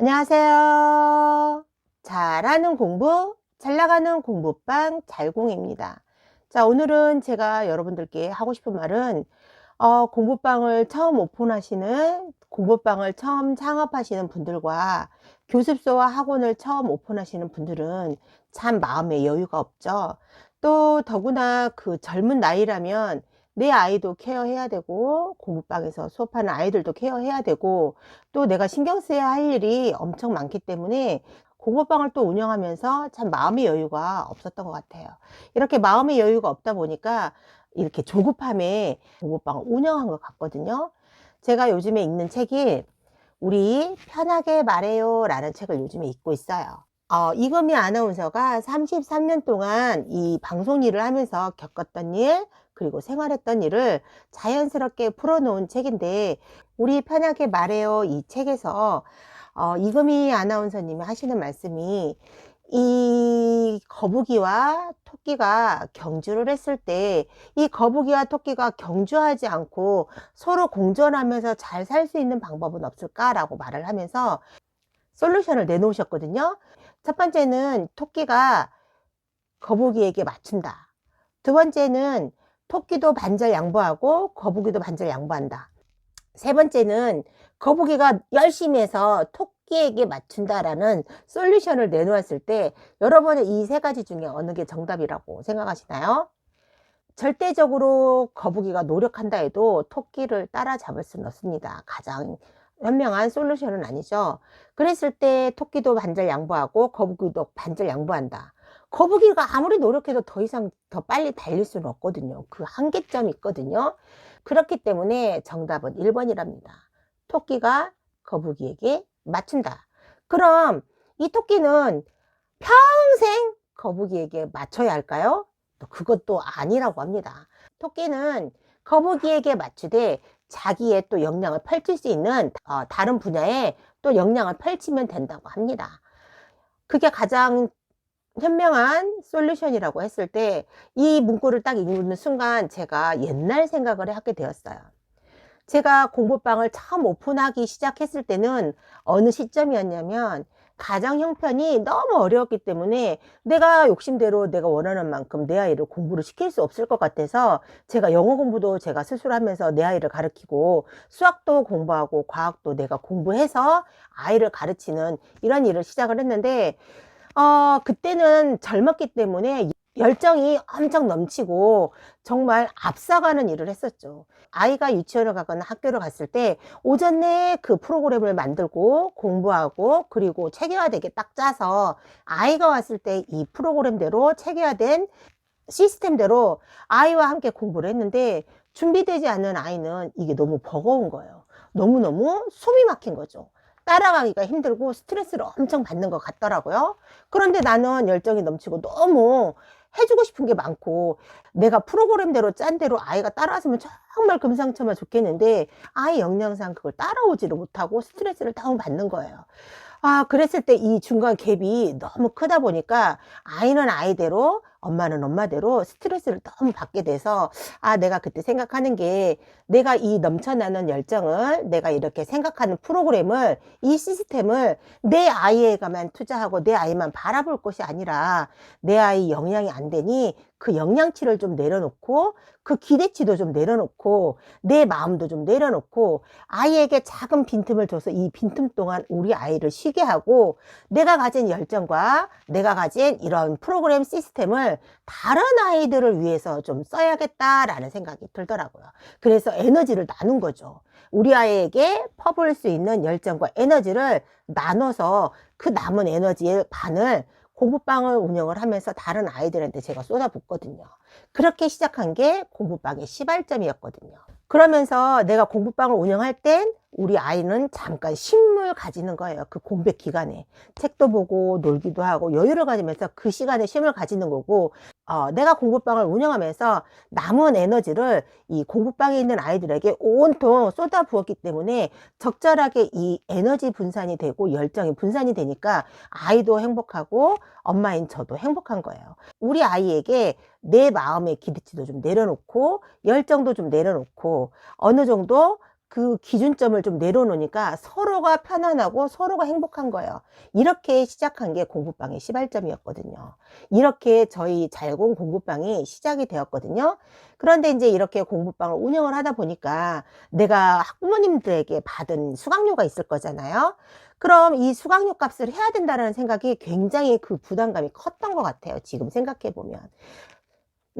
안녕하세요. 잘하는 공부, 잘 나가는 공부방 잘공입니다. 자, 오늘은 제가 여러분들께 하고 싶은 말은 어, 공부방을 처음 오픈하시는 공부방을 처음 창업하시는 분들과 교습소와 학원을 처음 오픈하시는 분들은 참 마음에 여유가 없죠. 또 더구나 그 젊은 나이라면 내 아이도 케어해야 되고 공부방에서 수업하는 아이들도 케어해야 되고 또 내가 신경 써야 할 일이 엄청 많기 때문에 공부방을 또 운영하면서 참 마음의 여유가 없었던 것 같아요. 이렇게 마음의 여유가 없다 보니까 이렇게 조급함에 공부방을 운영한 것 같거든요. 제가 요즘에 읽는 책이 우리 편하게 말해요 라는 책을 요즘에 읽고 있어요. 어, 이금희 아나운서가 33년 동안 이 방송 일을 하면서 겪었던 일, 그리고 생활했던 일을 자연스럽게 풀어놓은 책인데, 우리 편하게 말해요 이 책에서 어, 이금희 아나운서님이 하시는 말씀이 이 거북이와 토끼가 경주를 했을 때 이 거북이와 토끼가 경주하지 않고 서로 공존하면서 잘 살 수 있는 방법은 없을까라고 말을 하면서 솔루션을 내놓으셨거든요. 첫 번째는 토끼가 거북이에게 맞춘다. 두 번째는 토끼도 반절 양보하고 거북이도 반절 양보한다. 세 번째는 거북이가 열심히 해서 토끼에게 맞춘다라는 솔루션을 내놓았을 때 여러분은 이 세 가지 중에 어느 게 정답이라고 생각하시나요? 절대적으로 거북이가 노력한다 해도 토끼를 따라잡을 수는 없습니다. 가장 현명한 솔루션은 아니죠. 그랬을 때 토끼도 반절 양보하고 거북이도 반절 양보한다. 거북이가 아무리 노력해도 더 이상 더 빨리 달릴 수는 없거든요. 그 한계점이 있거든요. 그렇기 때문에 정답은 1번이랍니다. 토끼가 거북이에게 맞춘다. 그럼 이 토끼는 평생 거북이에게 맞춰야 할까요? 또 그것도 아니라고 합니다. 토끼는 거북이에게 맞추되 자기의 또 역량을 펼칠 수 있는 어, 다른 분야에 또 역량을 펼치면 된다고 합니다. 그게 가장 현명한 솔루션이라고 했을 때 이 문구를 딱 읽는 순간 제가 옛날 생각을 하게 되었어요. 제가 공부방을 처음 오픈하기 시작했을 때는 어느 시점이었냐면 가정 형편이 너무 어려웠기 때문에 내가 욕심대로 내가 원하는 만큼 내 아이를 공부를 시킬 수 없을 것 같아서 제가 영어 공부도 제가 스스로 하면서 내 아이를 가르치고 수학도 공부하고 과학도 내가 공부해서 아이를 가르치는 이런 일을 시작을 했는데 어, 그때는 젊었기 때문에 열정이 엄청 넘치고 정말 앞서가는 일을 했었죠. 아이가 유치원을 가거나 학교를 갔을 때 오전 내에 그 프로그램을 만들고 공부하고 그리고 체계화되게 딱 짜서 아이가 왔을 때 이 프로그램대로 체계화된 시스템대로 아이와 함께 공부를 했는데 준비되지 않는 아이는 이게 너무 버거운 거예요. 너무너무 숨이 막힌 거죠. 따라가기가 힘들고 스트레스를 엄청 받는 것 같더라고요. 그런데 나는 열정이 넘치고 너무 해주고 싶은 게 많고 내가 프로그램대로 짠 대로 아이가 따라왔으면 정말 금상첨화 좋겠는데 아이 역량상 그걸 따라오지를 못하고 스트레스를 다운 받는 거예요. 아, 그랬을 때 이 중간 갭이 너무 크다 보니까 아이는 아이대로 엄마는 엄마대로 스트레스를 너무 받게 돼서 아 내가 그때 생각하는 게 내가 이 넘쳐나는 열정을 내가 이렇게 생각하는 프로그램을 이 시스템을 내 아이에게만 투자하고 내 아이만 바라볼 것이 아니라 내 아이 영향이 안 되니 그 영향치를 좀 내려놓고 그 기대치도 좀 내려놓고 내 마음도 좀 내려놓고 아이에게 작은 빈틈을 줘서 이 빈틈 동안 우리 아이를 쉬게 하고 내가 가진 열정과 내가 가진 이런 프로그램 시스템을 다른 아이들을 위해서 좀 써야겠다라는 생각이 들더라고요. 그래서 에너지를 나눈 거죠. 우리 아이에게 퍼부을 수 있는 열정과 에너지를 나눠서 그 남은 에너지의 반을 공부방을 운영을 하면서 다른 아이들한테 제가 쏟아붓거든요. 그렇게 시작한 게 공부방의 시발점이었거든요. 그러면서 내가 공부방을 운영할 땐 우리 아이는 잠깐 쉼을 가지는 거예요. 그 공백 기간에. 책도 보고 놀기도 하고 여유를 가지면서 그 시간에 쉼을 가지는 거고, 어, 내가 공부방을 운영하면서 남은 에너지를 이 공부방에 있는 아이들에게 온통 쏟아 부었기 때문에 적절하게 이 에너지 분산이 되고 열정이 분산이 되니까 아이도 행복하고 엄마인 저도 행복한 거예요. 우리 아이에게 내 마음의 기대치도 좀 내려놓고 열정도 좀 내려놓고 어느 정도 그 기준점을 좀 내려놓으니까 서로가 편안하고 서로가 행복한 거예요. 이렇게 시작한 게 공부방의 시발점이었거든요. 이렇게 저희 잘공 공부방이 시작이 되었거든요. 그런데 이제 이렇게 공부방을 운영을 하다 보니까 내가 학부모님들에게 받은 수강료가 있을 거잖아요. 그럼 이 수강료 값을 해야 된다는 생각이 굉장히 그 부담감이 컸던 것 같아요. 지금 생각해 보면.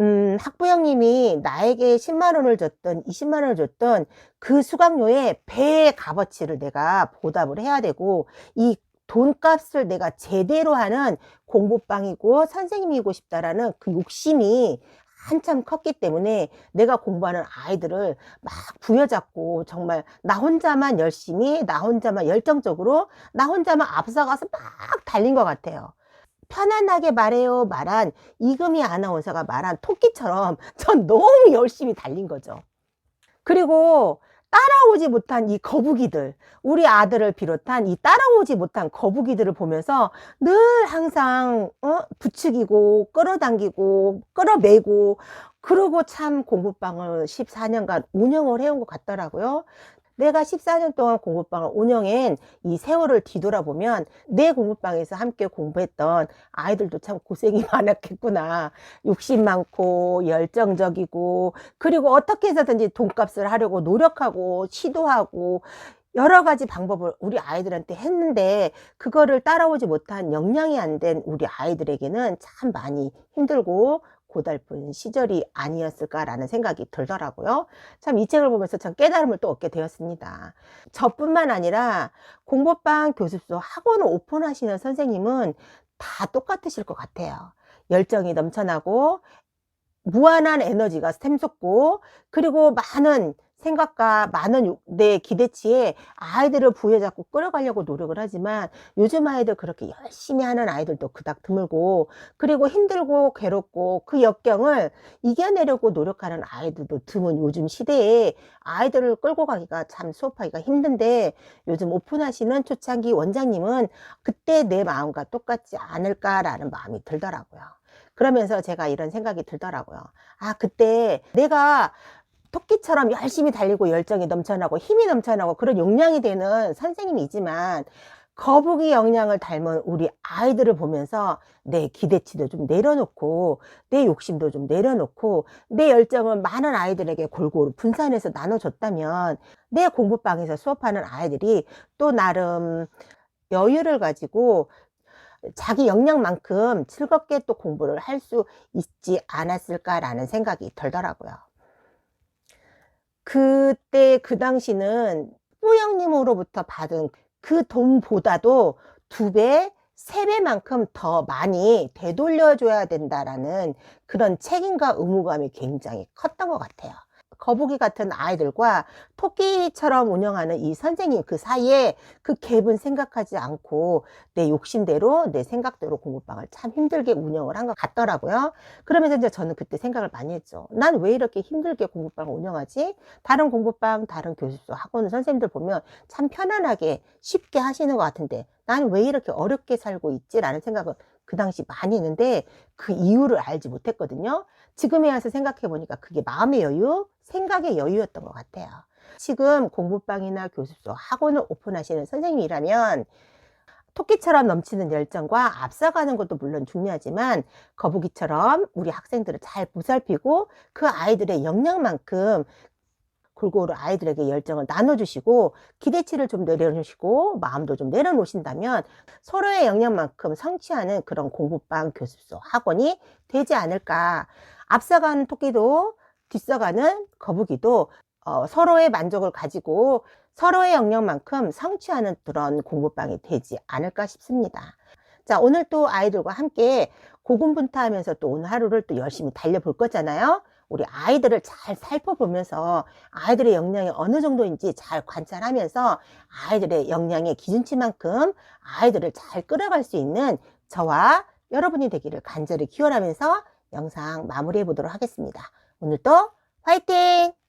음, 학부형님이 나에게 10만 원을 줬던 20만 원을 줬던 그 수강료의 배의 값어치를 내가 보답을 해야 되고 이 돈값을 내가 제대로 하는 공부방이고 선생님이고 싶다라는 그 욕심이 한참 컸기 때문에 내가 공부하는 아이들을 막 부여잡고 정말 나 혼자만 열심히 나 혼자만 열정적으로 나 혼자만 앞서가서 막 달린 것 같아요. 편안하게 말해요 말한 이금희 아나운서가 말한 토끼처럼 전 너무 열심히 달린 거죠. 그리고 따라오지 못한 이 거북이들, 우리 아들을 비롯한 이 따라오지 못한 거북이들을 보면서 늘 항상 어? 부추기고 끌어당기고 끌어매고 그러고 참 공부방을 14년간 운영을 해온 것 같더라고요. 내가 14년 동안 공부방을 운영한 이 세월을 뒤돌아보면 내 공부방에서 함께 공부했던 아이들도 참 고생이 많았겠구나. 욕심 많고 열정적이고 그리고 어떻게 해서든지 돈값을 하려고 노력하고 시도하고 여러 가지 방법을 우리 아이들한테 했는데 그거를 따라오지 못한 역량이 안 된 우리 아이들에게는 참 많이 힘들고 고달픈 시절이 아니었을까라는 생각이 들더라고요. 참 이 책을 보면서 참 깨달음을 또 얻게 되었습니다. 저뿐만 아니라 공부방 교습소 학원을 오픈하시는 선생님은 다 똑같으실 것 같아요. 열정이 넘쳐나고 무한한 에너지가 샘솟고 그리고 많은 생각과 많은 내 기대치에 아이들을 부여잡고 끌어가려고 노력을 하지만 요즘 아이들 그렇게 열심히 하는 아이들도 그닥 드물고 그리고 힘들고 괴롭고 그 역경을 이겨내려고 노력하는 아이들도 드문 요즘 시대에 아이들을 끌고 가기가 참 수업하기가 힘든데 요즘 오픈하시는 초창기 원장님은 그때 내 마음과 똑같지 않을까라는 마음이 들더라고요. 그러면서 제가 이런 생각이 들더라고요. 아, 그때 내가 토끼처럼 열심히 달리고 열정이 넘쳐나고 힘이 넘쳐나고 그런 용량이 되는 선생님이지만 거북이 역량을 닮은 우리 아이들을 보면서 내 기대치도 좀 내려놓고 내 욕심도 좀 내려놓고 내 열정을 많은 아이들에게 골고루 분산해서 나눠줬다면 내 공부방에서 수업하는 아이들이 또 나름 여유를 가지고 자기 역량만큼 즐겁게 또 공부를 할 수 있지 않았을까라는 생각이 들더라고요. 그때 그 당시는 뿌영님으로부터 받은 그 돈보다도 두 배, 세 배만큼 더 많이 되돌려줘야 된다라는 그런 책임과 의무감이 굉장히 컸던 것 같아요. 거북이 같은 아이들과 토끼처럼 운영하는 이 선생님 그 사이에 그 갭은 생각하지 않고 내 욕심대로 내 생각대로 공부방을 참 힘들게 운영을 한 것 같더라고요. 그러면서 이제 저는 그때 생각을 많이 했죠. 난 왜 이렇게 힘들게 공부방을 운영하지? 다른 공부방, 다른 교습소, 학원 선생님들 보면 참 편안하게 쉽게 하시는 것 같은데 난 왜 이렇게 어렵게 살고 있지? 라는 생각은 그 당시 많이 했는데 그 이유를 알지 못했거든요. 지금에 와서 생각해 보니까 그게 마음의 여유, 생각의 여유였던 것 같아요. 지금 공부방이나 교습소, 학원을 오픈하시는 선생님이라면 토끼처럼 넘치는 열정과 앞서가는 것도 물론 중요하지만 거북이처럼 우리 학생들을 잘 보살피고 그 아이들의 역량만큼 골고루 아이들에게 열정을 나눠주시고 기대치를 좀 내려놓으시고 마음도 좀 내려놓으신다면 서로의 역량만큼 성취하는 그런 공부방 교습소 학원이 되지 않을까 앞서가는 토끼도 뒤서가는 거북이도 어, 서로의 만족을 가지고 서로의 역량만큼 성취하는 그런 공부방이 되지 않을까 싶습니다. 자, 오늘 또 아이들과 함께 고군분투하면서 또 오늘 하루를 또 열심히 달려볼 거잖아요. 우리 아이들을 잘 살펴보면서 아이들의 역량이 어느 정도인지 잘 관찰하면서 아이들의 역량의 기준치만큼 아이들을 잘 끌어갈 수 있는 저와 여러분이 되기를 간절히 기원하면서 영상 마무리해 보도록 하겠습니다. 오늘도 화이팅!